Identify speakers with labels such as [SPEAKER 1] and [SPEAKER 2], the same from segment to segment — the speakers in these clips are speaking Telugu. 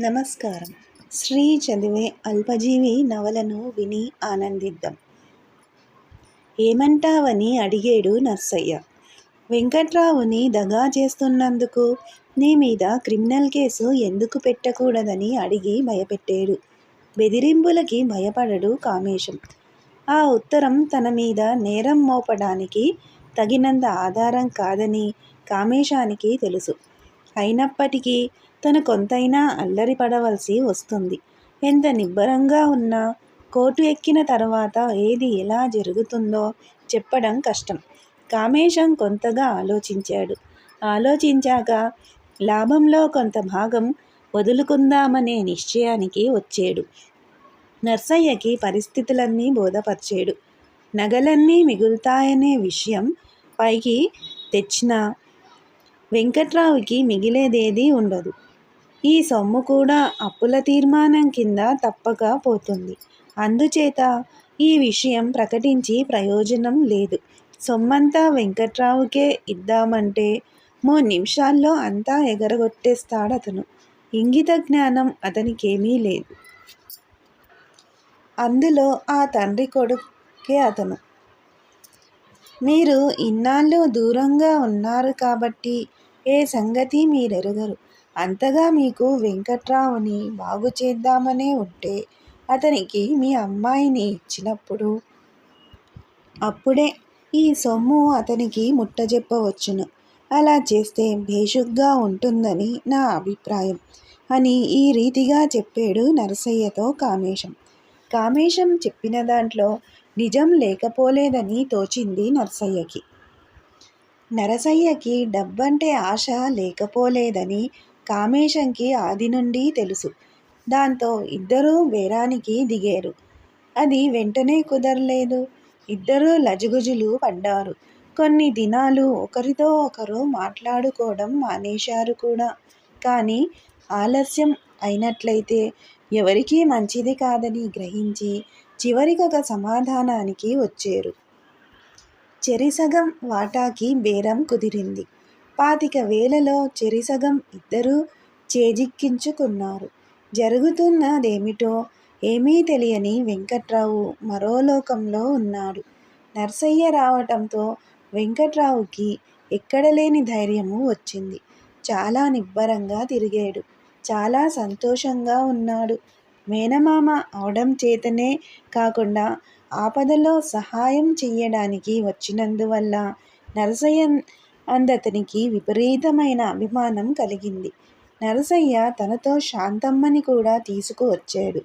[SPEAKER 1] నమస్కారం. శ్రీ చదివే అల్పజీవి నవలను విని ఆనందిద్దాం. ఏమంటావని అడిగాడు నర్సయ్య. వెంకట్రావుని దగా చేస్తున్నందుకు నీ మీద క్రిమినల్ కేసు ఎందుకు పెట్టకూడదని అడిగి భయపెట్టాడు. బెదిరింపులకి భయపడడు కామేశం. ఆ ఉత్తరం తన మీద నేరం మోపడానికి తగినంత ఆధారం కాదని కామేశానికి తెలుసు. అయినప్పటికీ తను కొంతైనా అల్లరి పడవలసి వస్తుంది. ఎంత నిబ్బరంగా ఉన్నా కోర్టు ఎక్కిన తర్వాత ఏది ఎలా జరుగుతుందో చెప్పడం కష్టం. కామేశం కొంతగా ఆలోచించాడు. ఆలోచించాక లాభంలో కొంత భాగం వదులుకుందామనే నిశ్చయానికి వచ్చాడు. నర్సయ్యకి పరిస్థితులన్నీ బోధపరిచాడు. నగలన్నీ మిగులుతాయనే విషయం పైకి తెచ్చిన వెంకట్రావుకి మిగిలేదేదీ ఉండదు. ఈ సొమ్ము కూడా అప్పుల తీర్మానం కింద తప్పక పోతుంది. అందుచేత ఈ విషయం ప్రకటించి ప్రయోజనం లేదు. సొమ్మంతా వెంకట్రావుకే ఇద్దామంటే మూడు నిమిషాల్లో అంతా ఎగరగొట్టేస్తాడతను. ఇంగిత జ్ఞానం అతనికేమీ లేదు. అందులో ఆ తండ్రి కొడుకే అతను. మీరు ఇన్నాళ్ళు దూరంగా ఉన్నారు కాబట్టి ఏ సంగతి మీరెరగరు. అంతగా మీకు వెంకట్రావుని బాగు చేద్దామనే ఉంటే అతనికి మీ అమ్మాయిని ఇచ్చినప్పుడు అప్పుడే ఈ సొమ్ము అతనికి ముట్టజెప్పవచ్చును. అలా చేస్తే భేషుగ్గా ఉంటుందని నా అభిప్రాయం అని ఈ రీతిగా చెప్పాడు నరసయ్యతో కామేశం. కామేశం చెప్పిన దాంట్లో నిజం లేకపోలేదని తోచింది నరసయ్యకి. నరసయ్యకి డబ్బంటే ఆశ లేకపోలేదని కామేశంకి ఆది నుండి తెలుసు. దాంతో ఇద్దరూ బేరానికి దిగారు. అది వెంటనే కుదరలేదు. ఇద్దరూ లజగుజులు పడ్డారు. కొన్ని దినాలు ఒకరితో ఒకరు మాట్లాడుకోవడం మానేశారు కూడా. కానీ ఆలస్యం అయినట్లయితే ఎవరికీ మంచిది కాదని గ్రహించి చివరికొక సమాధానానికి వచ్చారు. చెరిసగం వాటాకి బేరం కుదిరింది. పాతిక వేలలో చెరిసగం ఇద్దరూ చేజిక్కించుకున్నారు. జరుగుతున్నదేమిటో ఏమీ తెలియని వెంకట్రావు మరో లోకంలో ఉన్నాడు. నర్సయ్య రావటంతో వెంకట్రావుకి ఎక్కడలేని ధైర్యము వచ్చింది. చాలా నిబ్బరంగా తిరిగాడు. చాలా సంతోషంగా ఉన్నాడు. మేనమామ అవడం చేతనే కాకుండా ఆపదలో సహాయం చెయ్యడానికి వచ్చినందువల్ల నరసయ్య అందతనికి విపరీతమైన అభిమానం కలిగింది. నరసయ్య తనతో శాంతమ్మని కూడా తీసుకువచ్చాడు.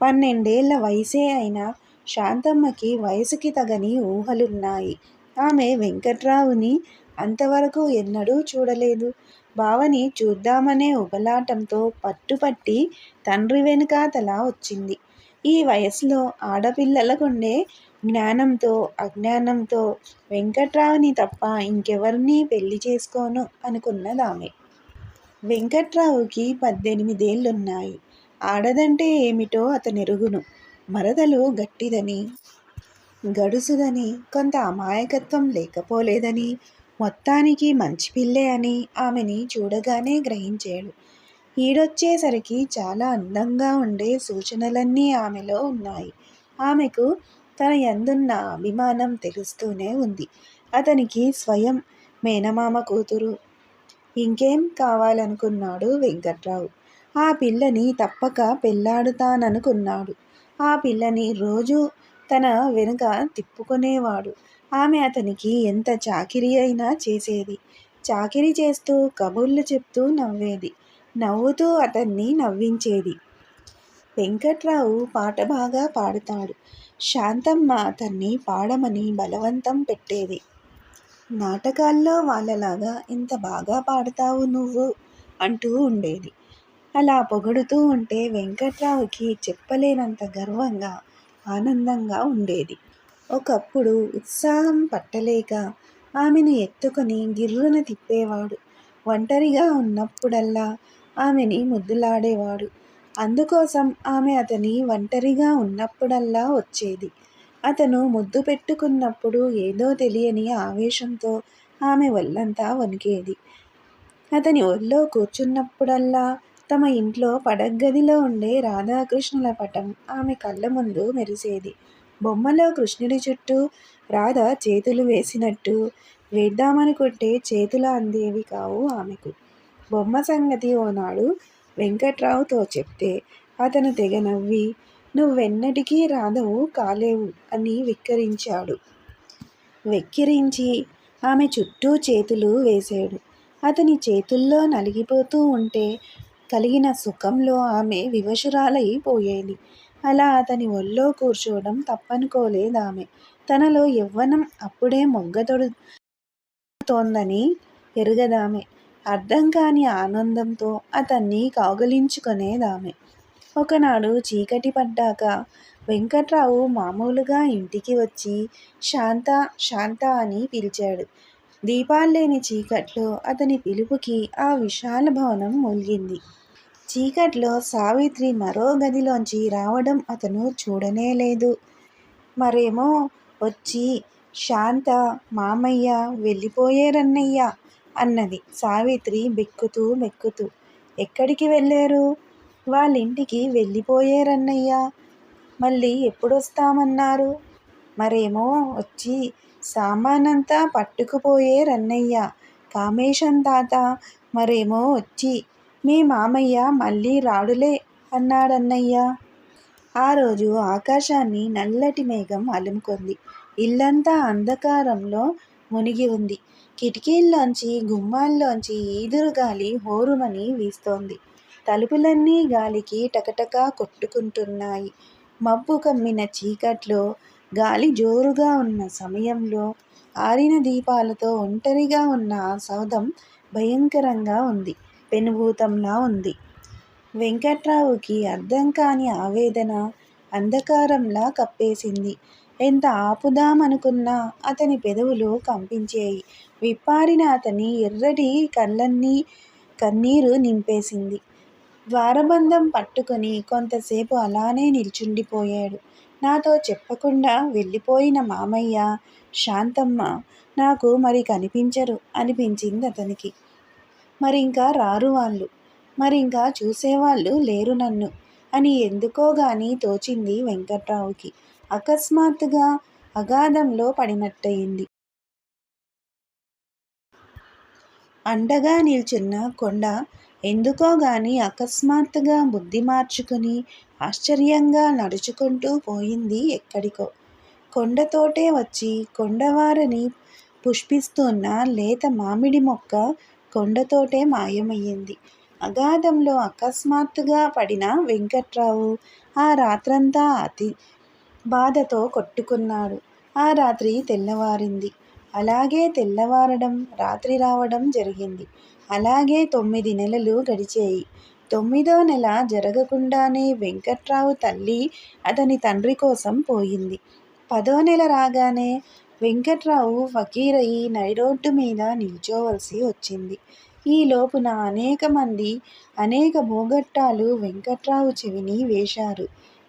[SPEAKER 1] పన్నెండేళ్ళ వయసే అయినా శాంతమ్మకి వయసుకి తగని ఊహలున్నాయి. ఆమె వెంకట్రావుని అంతవరకు ఎన్నడూ చూడలేదు. బావని చూద్దామనే ఉబలాటంతో పట్టుపట్టి తండ్రి వెనుకాతల వచ్చింది. ఈ వయసులో ఆడపిల్లలకుండే జ్ఞానంతో అజ్ఞానంతో వెంకట్రావుని తప్ప ఇంకెవరినీ పెళ్ళి చేసుకోను అనుకున్నదామె. వెంకట్రావుకి పద్దెనిమిదేళ్ళున్నాయి. ఆడదంటే ఏమిటో అతనెరుగును. మరదలు గట్టిదని గడుసుదని కొంత అమాయకత్వం లేకపోలేదని మొత్తానికి మంచి పిల్లే అని ఆమెని చూడగానే గ్రహించాడు. ఈడొచ్చేసరికి చాలా అందంగా ఉండే సూచనలన్నీ ఆమెలో ఉన్నాయి. ఆమెకు తన ఎందున్న అభిమానం తెలుస్తూనే ఉంది. అతనికి స్వయం మేనమామ కూతురు. ఇంకేం కావాలనుకున్నాడు వెంకట్రావు? ఆ పిల్లని తప్పక పెళ్ళాడుతాననుకున్నాడు ఆ పిల్లని రోజు తన వెనుక తిప్పుకునేవాడు. ఆమె అతనికి ఎంత చాకిరీ అయినా చేసేది. చాకిరీ చేస్తూ కబుర్లు చెప్తూ నవ్వేది. నవ్వుతూ అతన్ని నవ్వించేది. వెంకట్రావు పాట బాగా పాడుతాడు. శాంతమ్మ అతన్ని పాడమని బలవంతం పెట్టేది. నాటకాల్లో వాళ్ళలాగా ఇంత బాగా పాడతావు నువ్వు అంటూ ఉండేది. అలా పొగడుతూ ఉంటే వెంకట్రావుకి చెప్పలేనంత గర్వంగా ఆనందంగా ఉండేది. ఒకప్పుడు ఉత్సాహం పట్టలేక ఆమెను ఎత్తుకొని గిర్రున తిప్పేవాడు. ఒంటరిగా ఉన్నప్పుడల్లా ఆమెని ముద్దులాడేవాడు. అందుకోసం ఆమె అతని ఒంటరిగా ఉన్నప్పుడల్లా వచ్చేది అతను ముద్దు పెట్టుకున్నప్పుడు ఏదో తెలియని ఆవేశంతో ఆమె ఒళ్ళంతా వణికేది అతని ఒళ్ళో కూర్చున్నప్పుడల్లా తమ ఇంట్లో పడగ్గదిలో ఉండే రాధాకృష్ణుల పటం ఆమె కళ్ళ ముందు మెరిసేది. బొమ్మలో కృష్ణుడి చుట్టూ రాధ చేతులు వేసినట్టు వేద్దామనుకుంటే చేతులు అందేవి కావు ఆమెకు. బొమ్మ సంగతి ఓనాడు వెంకట్రావుతో చెప్తే అతను తెగ నవ్వి నువ్వెన్నటికీ రాధవు కాలేవు అని వెక్కిరించాడు. వెక్కిరించి ఆమె చుట్టూ చేతులు వేశాడు అతని చేతుల్లో నలిగిపోతూ ఉంటే కలిగిన సుఖంలో ఆమె వివశురాలైపోయేది అలా అతని ఒళ్ళో కూర్చోవడం తప్పనుకోలేదామె. తనలో యవ్వనం అప్పుడే మొగ్గతొడుతోందని ఎరుగదామె. అర్థం కాని ఆనందంతో అతన్ని కౌగిలించుకొనేదామె. ఒకనాడు చీకటి పడ్డాక వెంకట్రావు మామూలుగా ఇంటికి వచ్చి శాంత శాంత అని పిలిచాడు. దీపాల్లేని చీకట్లో అతని పిలుపుకి ఆ విశాల భవనం మూలిగింది చీకట్లో సావిత్రి మరో గదిలోంచి రావడం అతను చూడనే లేదు మరేమో వచ్చి శాంత మామయ్య వెళ్ళిపోయేరన్నయ్యా! అన్నది సావిత్రి బెక్కుతూ బెక్కుతూ. ఎక్కడికి వెళ్ళారు వాళ్ళింటికి వెళ్ళిపోయారన్నయ్యా మళ్ళీ ఎప్పుడొస్తామన్నారు? మరేమో వచ్చి సామానంతా పట్టుకుపోయేరన్నయ్యా! కామేశం తాత మరేమో వచ్చి మీ మామయ్య మళ్ళీ రాడులే అన్నాడన్నయ్యా! ఆ రోజు ఆకాశాన్ని నల్లటి మేఘం అలుముకుంది ఇల్లంతా అంధకారంలో మునిగి ఉంది. కిటికీల్లోంచి, గుమ్మాల్లోంచి ఈదురుగాలి హోరుమని వీస్తోంది. తలుపులన్నీ గాలికి టకటకా కొట్టుకుంటున్నాయి. మబ్బు కమ్మిన చీకట్లో గాలి జోరుగా ఉన్న సమయంలో ఆరిన దీపాలతో ఒంటరిగా ఉన్న ఆ సౌధం భయంకరంగా ఉంది. పెనుభూతంలా ఉంది. వెంకట్రావుకి అర్థం కాని ఆవేదన అంధకారంలా కప్పేసింది. ఎంత ఆపుదామనుకున్నా అతని పెదవులు కంపించేయి. విప్పారిన అతని ఎర్రటి కళ్ళన్నీ కన్నీరు నింపేసింది. ద్వారబంధం పట్టుకుని కొంతసేపు అలానే నిల్చుండిపోయాడు. నాతో చెప్పకుండా వెళ్ళిపోయిన మామయ్య, శాంతమ్మ నాకు మరి కనిపించరు అనిపించింది అతనికి మరింకా రారు వాళ్ళు. మరింకా చూసేవాళ్ళు లేరు నన్ను అని ఎందుకోగాని తోచింది వెంకట్రావుకి. అకస్మాత్తుగా అగాధంలో పడినట్టయింది. అండగా నిల్చున్న కొండ ఎందుకో గాని అకస్మాత్తుగా బుద్ధి మార్చుకుని ఆశ్చర్యంగా నడుచుకుంటూ పోయింది ఎక్కడికో. కొండతోటే వచ్చి కొండవారని పుష్పిస్తున్న లేత మామిడి మొక్క కొండతోటే మాయమయ్యింది అగాధంలో అకస్మాత్తుగా పడిన వెంకట్రావు ఆ రాత్రంతా అతి బాధతో కొట్టుకున్నాడు. ఆ రాత్రి తెల్లవారింది. అలాగే తెల్లవారడం, రాత్రి రావడం జరిగింది. అలాగే తొమ్మిది నెలలు గడిచేయి. తొమ్మిదో నెల జరగకుండానే వెంకట్రావు తల్లి అతని తండ్రి కోసం పోయింది. పదో నెల రాగానే వెంకట్రావు ఫకీరయి నడిరోడ్డుమీద నిల్చోవలసి వచ్చింది. ఈ లోపున అనేకమంది అనేక భోగట్టాలు వెంకట్రావు చెవిని వేశారు.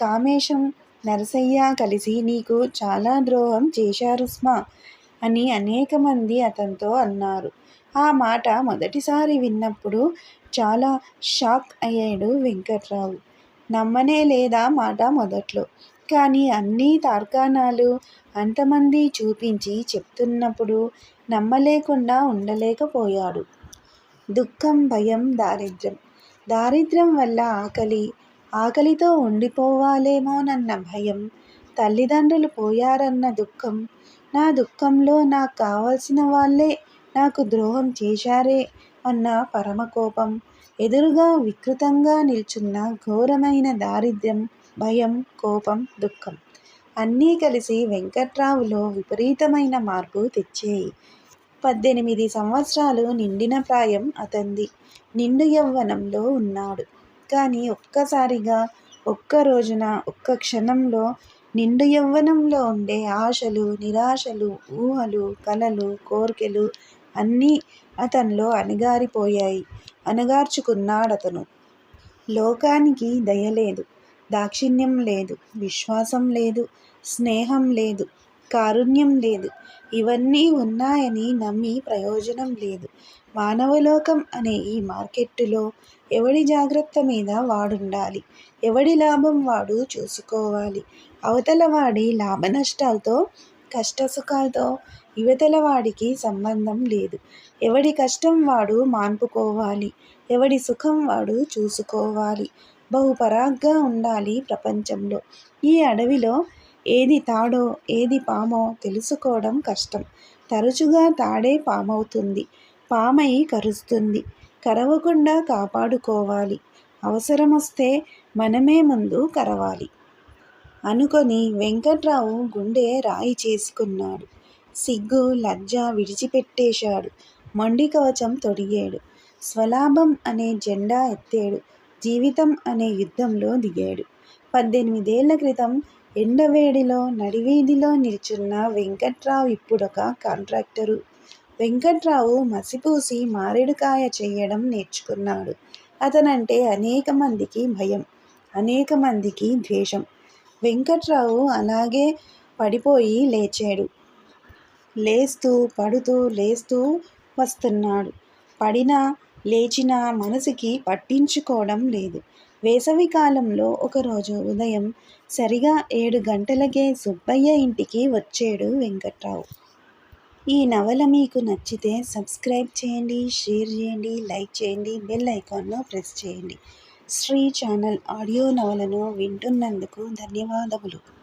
[SPEAKER 1] కామేశం, నరసయ్య కలిసి నీకు చాలా ద్రోహం చేశారు స్మా అని అనేకమంది అతనితో అన్నారు. ఆ మాట మొదటిసారి విన్నప్పుడు చాలా షాక్ అయ్యాడు వెంకట్రావు. నమ్మనే లేదా మాట మొదట్లో. కానీ అన్ని తార్కాణాలు అంతమంది చూపించి చెప్తున్నప్పుడు నమ్మలేకుండా ఉండలేకపోయాడు. దుఃఖం, భయం, దారిద్ర్యం. దారిద్ర్యం వల్ల ఆకలి. ఆకలితో ఉండిపోవాలేమోనన్న భయం. తల్లిదండ్రులు పోయారన్న దుఃఖం. నా దుఃఖంలో నాకు కావాల్సిన వాళ్ళే నాకు ద్రోహం చేశారే అన్న పరమకోపం. ఎదురుగా వికృతంగా నిల్చున్న ఘోరమైన దారిద్ర్యం, భయం, కోపం, దుఃఖం. అన్నీ కలిసి వెంకట్రావులో విపరీతమైన మార్పు తెచ్చేయి. పద్దెనిమిది సంవత్సరాలు నిండిన ప్రాయం అతంది నిండు యవ్వనంలో ఉన్నాడు. కానీ ఒక్కసారిగా, ఒక్క రోజున, ఒక్క క్షణంలో నిండు యవ్వనంలో ఉండే ఆశలు, నిరాశలు, ఊహలు, కలలు, కోరికలు అన్నీ అతన్లో అణగారిపోయాయి. అణగార్చుకున్నాడతను. లోకానికి దయ లేదు. దాక్షిణ్యం లేదు. విశ్వాసం లేదు. స్నేహం లేదు. కారుణ్యం లేదు. ఇవన్నీ ఉన్నాయని నమ్మి ప్రయోజనం లేదు. మానవలోకం అనే ఈ మార్కెట్టులో ఎవడి జాగ్రత్త మీద వాడుండాలి? ఎవడి లాభం వాడు చూసుకోవాలి? అవతల వాడి లాభనష్టాలతో కష్టసుఖాలతో యువతల వాడికి సంబంధం లేదు. ఎవడి కష్టం వాడు మాన్పుకోవాలి. ఎవడి సుఖం వాడు చూసుకోవాలి. బహుపరాగ్గా ఉండాలి ప్రపంచంలో. ఈ అడవిలో ఏది తాడో ఏది పామో తెలుసుకోవడం కష్టం. తరచుగా తాడే పామవుతుంది. పామై కరుస్తుంది. కరవకుండా కాపాడుకోవాలి. అవసరమొస్తే మనమే ముందు కరవాలి. అనుకొని వెంకట్రావు గుండె రాయి చేసుకున్నాడు. సిగ్గు లజ్జ విడిచిపెట్టేశాడు. మొండి కవచం తొడిగాడు. స్వలాభం అనే జెండా ఎత్తాడు. జీవితం అనే యుద్ధంలో దిగాడు. పద్దెనిమిదేళ్ళ క్రితం ఎండవేడిలో నడివీధిలో నిల్చున్న వెంకట్రావు ఇప్పుడొక కాంట్రాక్టరు. వెంకట్రావు మసిపూసి మారేడుకాయ చేయడం నేర్చుకున్నాడు. అతనంటే అనేక మందికి భయం అనేక మందికి ద్వేషం. వెంకట్రావు అలాగే పడిపోయి లేచాడు. లేస్తూ పడుతూ లేస్తూ వస్తున్నాడు. పడినా లేచినా మనసుకి పట్టించుకోవడం లేదు. వేసవికాలంలో ఒకరోజు ఉదయం సరిగా ఏడు గంటలకే సుబ్బయ్య ఇంటికి వచ్చాడు వెంకట్రావు. ఈ నవల మీకు నచ్చితే సబ్స్క్రైబ్ చేయండి షేర్ చేయండి లైక్ చేయండి బెల్ ఐకాన్ను ప్రెస్ చేయండి. శ్రీ ఛానల్ ఆడియో నవలను వింటున్నందుకు ధన్యవాదములు.